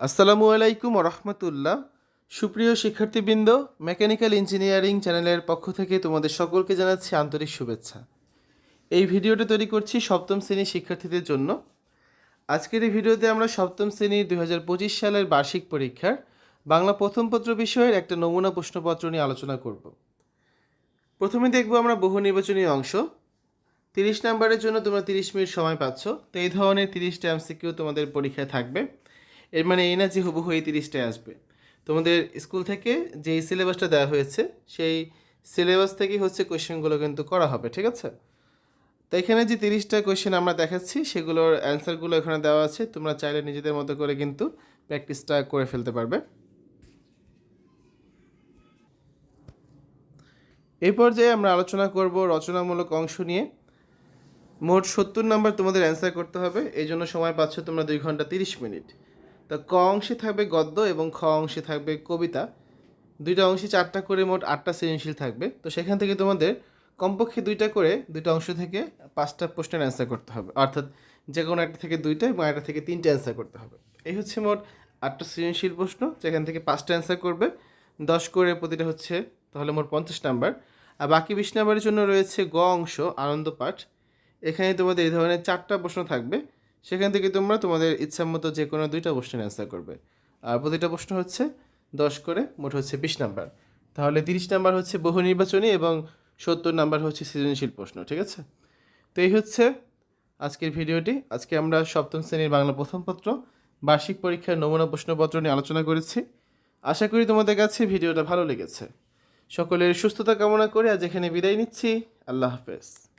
আসসালামু আলাইকুম রহমতুল্লাহ সুপ্রিয় শিক্ষার্থীবৃন্দ, মেকানিক্যাল ইঞ্জিনিয়ারিং চ্যানেলের পক্ষ থেকে তোমাদের সকলকে জানাচ্ছি আন্তরিক শুভেচ্ছা। এই ভিডিওটা তৈরি করছি সপ্তম শ্রেণির শিক্ষার্থীদের জন্য। আজকের এই ভিডিওতে আমরা সপ্তম শ্রেণির দু হাজার পঁচিশ সালের বার্ষিক পরীক্ষার বাংলা প্রথম পত্র বিষয়ের একটা নমুনা প্রশ্নপত্র নিয়ে আলোচনা করব। প্রথমে দেখব আমরা বহু নির্বাচনী অংশ। তিরিশ নাম্বারের জন্য তোমরা তিরিশ মিনিট সময় পাচ্ছ। তো এই ধরনের তিরিশটা এমসিকিউ তোমাদের পরীক্ষায় থাকবে। এর মানে এই না যে হুবহু এই তিরিশটায় আসবে। তোমাদের স্কুল থেকে যেই সিলেবাসটা দেওয়া হয়েছে, সেই সিলেবাস থেকেই হচ্ছে কোয়েশ্চেনগুলো কিন্তু করা হবে, ঠিক আছে? তো এখানে যে তিরিশটা কোয়েশ্চেন আমরা দেখাচ্ছি, সেগুলোর অ্যান্সারগুলো এখানে দেওয়া আছে। তোমরা চাইলে নিজেদের মতো করে কিন্তু প্র্যাকটিসটা করে ফেলতে পারবে। এই পর্যায়ে আমরা আলোচনা করব রচনামূলক অংশ নিয়ে। মোট সত্তর নাম্বার তোমাদের অ্যান্সার করতে হবে। এই জন্য সময় পাচ্ছ তোমরা দুই ঘণ্টা তিরিশ মিনিট। তো ক অংশে থাকবে গদ্য এবং খ অংশে থাকবে কবিতা। দুইটা অংশে চারটা করে মোট আটটা সৃজনশীল থাকবে। তো সেখান থেকে তোমাদের কমপক্ষে দুইটা করে দুইটা অংশ থেকে পাঁচটা প্রশ্নের অ্যান্সার করতে হবে। অর্থাৎ যে কোনো একটা থেকে দুইটা এবং একটা থেকে তিনটা অ্যান্সার করতে হবে। এই হচ্ছে মোট আটটা সৃজনশীল প্রশ্ন। যেখান থেকে পাঁচটা অ্যান্সার করবে, দশ করে প্রতিটা হচ্ছে তাহলে মোট পঞ্চাশ নাম্বার। আর বাকি বিশ নাম্বারের জন্য রয়েছে গ অংশ, আনন্দ পাঠ। এখানে তোমাদের এই ধরনের চারটা প্রশ্ন থাকবে। সেখান থেকে তোমরা তোমাদের ইচ্ছা মতো যে কোনো দুইটা প্রশ্নের অ্যান্সার করবে। আর প্রতিটা প্রশ্ন হচ্ছে দশ করে, মোট হচ্ছে বিশ নাম্বার। তাহলে তিরিশ নাম্বার হচ্ছে বহু নির্বাচনী এবং সত্তর নাম্বার হচ্ছে সৃজনশীল প্রশ্ন, ঠিক আছে? তো এই হচ্ছে আজকের ভিডিওটি। আজকে আমরা সপ্তম শ্রেণির বাংলা প্রথম পত্র, বার্ষিক পরীক্ষার নমুনা প্রশ্নপত্র নিয়ে আলোচনা করেছি। আশা করি তোমাদের কাছে ভিডিওটা ভালো লেগেছে। সকলের সুস্থতা কামনা করে আজ এখানে বিদায় নিচ্ছি। আল্লাহ হাফেজ।